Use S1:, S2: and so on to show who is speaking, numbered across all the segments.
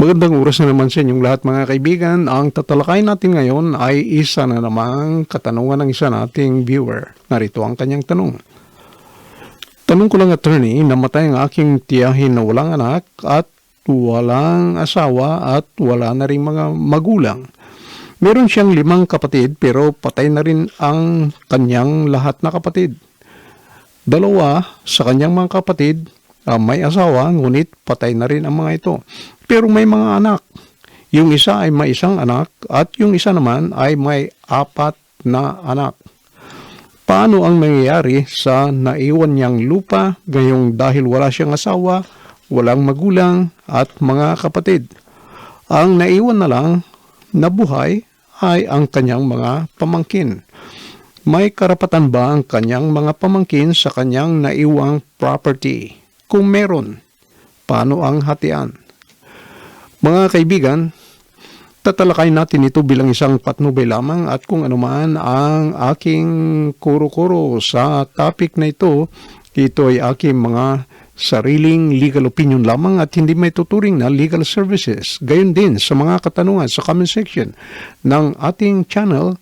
S1: Magandang oras na naman sa inyong lahat mga kaibigan. Ang tatalakay natin ngayon ay isa na namang katanungan ng isa nating viewer. Narito ang kanyang tanong. Tanong ko lang attorney, namatay ang aking tiyahin na walang anak at walang asawa at wala na rin mga magulang. Meron siyang limang kapatid pero patay na rin ang kanyang lahat na kapatid. Dalawa sa kanyang mga kapatid ah, may asawa ngunit patay na rin ang mga ito. Pero may mga anak. Yung isa ay may isang anak at yung isa naman ay may apat na anak. Paano ang nangyayari sa naiwan niyang lupa ngayong dahil wala siyang asawa, walang magulang at mga kapatid? Ang naiwan na lang na buhay ay ang kanyang mga pamangkin. May karapatan ba ang kanyang mga pamangkin sa kanyang naiwang property? Kung meron, paano ang hatian? Mga kaibigan, tatalakay natin ito bilang isang patnubay lamang at kung anuman ang aking kuro-kuro sa topic na ito, ito ay aking mga sariling legal opinion lamang at hindi may tuturing na legal services. Gayon din sa mga katanungan sa comment section ng ating channel,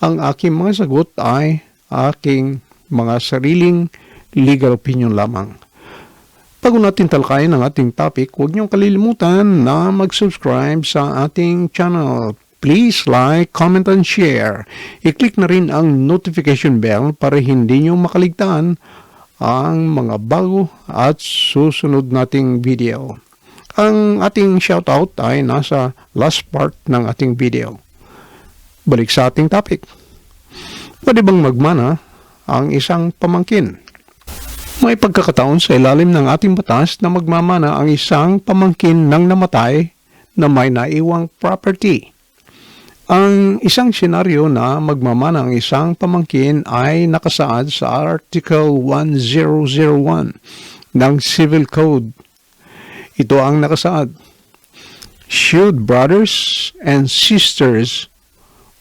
S1: ang aking mga sagot ay aking mga sariling legal opinion lamang. Bago natin talakayin ang ating topic, huwag niyong kalilimutan na mag-subscribe sa ating channel. Please like, comment, and share. I-click na rin ang notification bell para hindi niyo makaligtaan ang mga bago at susunod nating video. Ang ating shoutout ay nasa last part ng ating video. Balik sa ating topic. Pwede bang magmana ang isang pamangkin? May pagkakataon sa ilalim ng ating batas na magmamana ang isang pamangkin ng namatay na may naiwang property. Ang isang senaryo na magmamana ang isang pamangkin ay nakasaad sa Article 1001 ng Civil Code. Ito ang nakasaad. Should brothers and sisters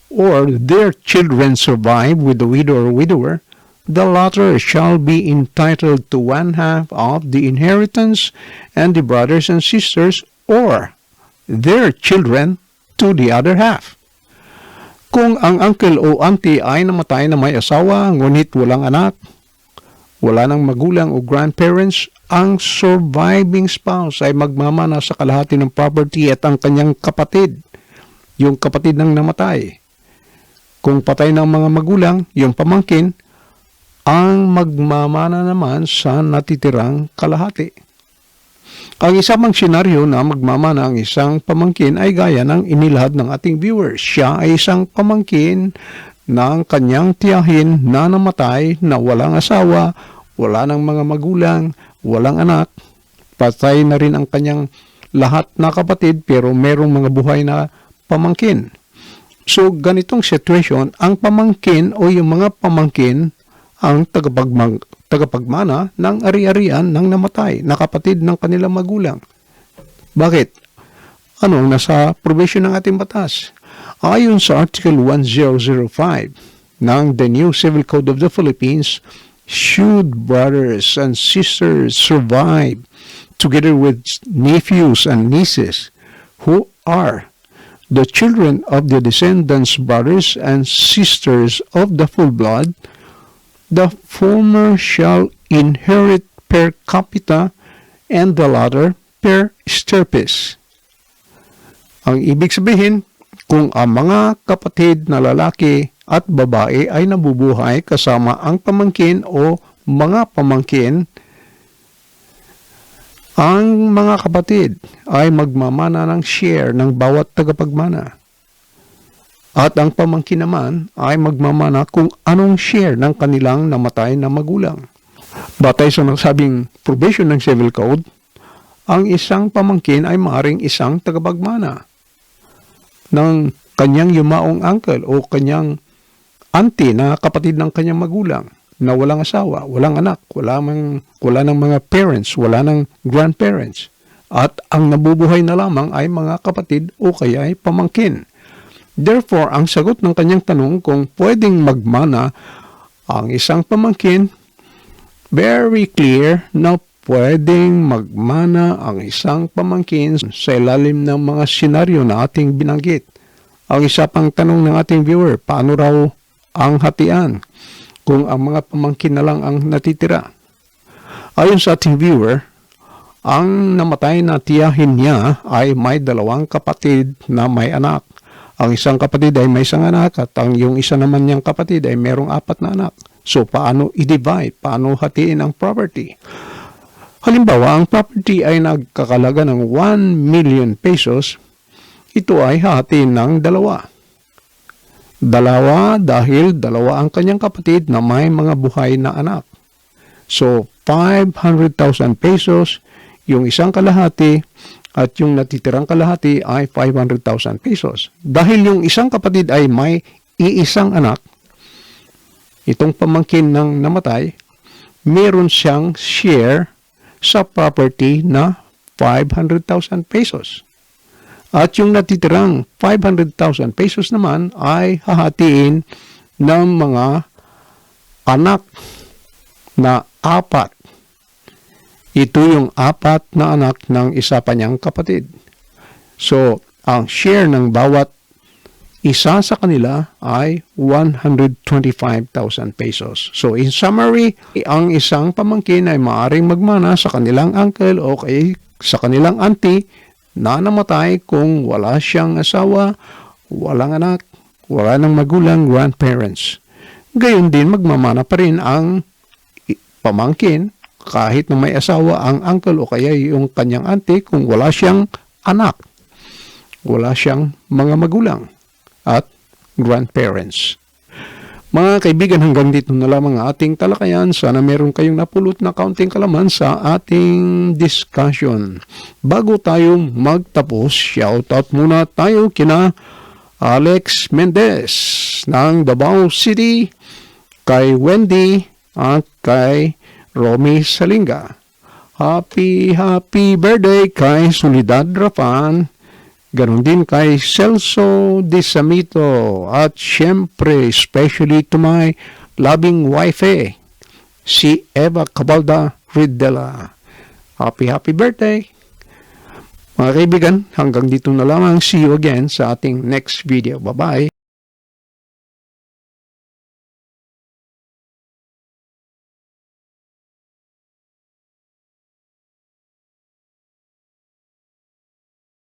S1: or their children survive with the widow or widower, the latter shall be entitled to one half of the inheritance, and the brothers and sisters or their children to the other half. Kung ang uncle o auntie ay namatay na may asawa ngunit walang anak, wala nang magulang o grandparents, ang surviving spouse ay magmamana sa kalahati ng property at ang kanyang kapatid, yung kapatid ng namatay. Kung patay ng mga magulang, yung pamangkin, ang magmamana naman sa natitirang kalahati. Ang isa mang senaryo na magmamana ang isang pamangkin ay gaya ng inilahad ng ating viewers. Siya ay isang pamangkin ng kanyang tiyahin na namatay na walang asawa, wala ng mga magulang, walang anak, patay na rin ang kanyang lahat na kapatid pero merong mga buhay na pamangkin. So, ganitong situation, ang pamangkin o yung mga pamangkin ang tagapagmag, tagapagmana ng ari-arian ng namatay na kapatid ng kanilang magulang. Bakit? Ano ang nasa provision ng ating batas? Ayon sa Article 1005 ng the New Civil Code of the Philippines, should brothers and sisters survive together with nephews and nieces who are the children of the descendants, brothers and sisters of the full blood, the former shall inherit per capita and the latter per sterpes. Ang ibig sabihin, kung ang mga kapatid na lalaki at babae ay nabubuhay kasama ang pamangkin o mga pamangkin, ang mga kapatid ay magmamana ng share ng bawat tagapagmana. At ang pamangkin naman ay magmamana kung anong share ng kanilang namatay na magulang. Batay sa nasabing provision ng Civil Code, ang isang pamangkin ay maaring isang tagapagmana ng kanyang yumaong uncle o kanyang auntie na kapatid ng kanyang magulang na walang asawa, walang anak, wala, mang, wala ng mga parents, wala ng grandparents. At ang nabubuhay na lamang ay mga kapatid o kaya ay pamangkin. Therefore, ang sagot ng kanyang tanong kung pwedeng magmana ang isang pamangkin, very clear na pwedeng magmana ang isang pamangkin sa ilalim ng mga senaryo na ating binanggit. Ang isa pang tanong ng ating viewer, paano raw ang hatian kung ang mga pamangkin na lang ang natitira? Ayon sa ating viewer, ang namatay na tiyahin niya ay may dalawang kapatid na may anak. Ang isang kapatid ay may isang anak at ang yung isa naman niyang kapatid ay merong apat na anak. So, paano i-divide? Paano hatiin ang property? Halimbawa, ang property ay nagkakalaga ng 1 million pesos. Ito ay hatiin ng dalawa. Dalawa dahil dalawa ang kanyang kapatid na may mga buhay na anak. So, 500,000 pesos, yung isang kalahati, at yung natitirang kalahati ay 500,000 pesos. Dahil yung isang kapatid ay may iisang anak, itong pamangkin ng namatay, meron siyang share sa property na 500,000 pesos. At yung natitirang 500,000 pesos naman ay hahatiin ng mga anak na apat. Ito yung apat na anak ng isa pa niyang kapatid. So, ang share ng bawat isa sa kanila ay 125,000 pesos. So, in summary, ang isang pamangkin ay maaaring magmana sa kanilang uncle o kay, sa kanilang auntie na namatay kung wala siyang asawa, walang anak, wala nang magulang, grandparents. Gayon din magmamana pa rin ang pamangkin kahit na may asawa ang uncle o kaya yung kanyang auntie kung wala siyang anak, wala siyang mga magulang at grandparents. Mga kaibigan, hanggang dito na lamang ang ating talakayan. Sana meron kayong napulot na kaunting kalaman sa ating discussion. Bago tayo magtapos, shoutout muna tayo kina Alex Mendez ng Davao City, kay Wendy at kay Romy Salinga. Happy, happy birthday kay Solidad Rapan. Ganon din kay Celso De Samito at syempre especially to my loving wife eh, si Eva Cabalda Ridela. Happy happy birthday! Mga kaibigan, hanggang dito na lamang. See you again sa ating next video. Bye-bye!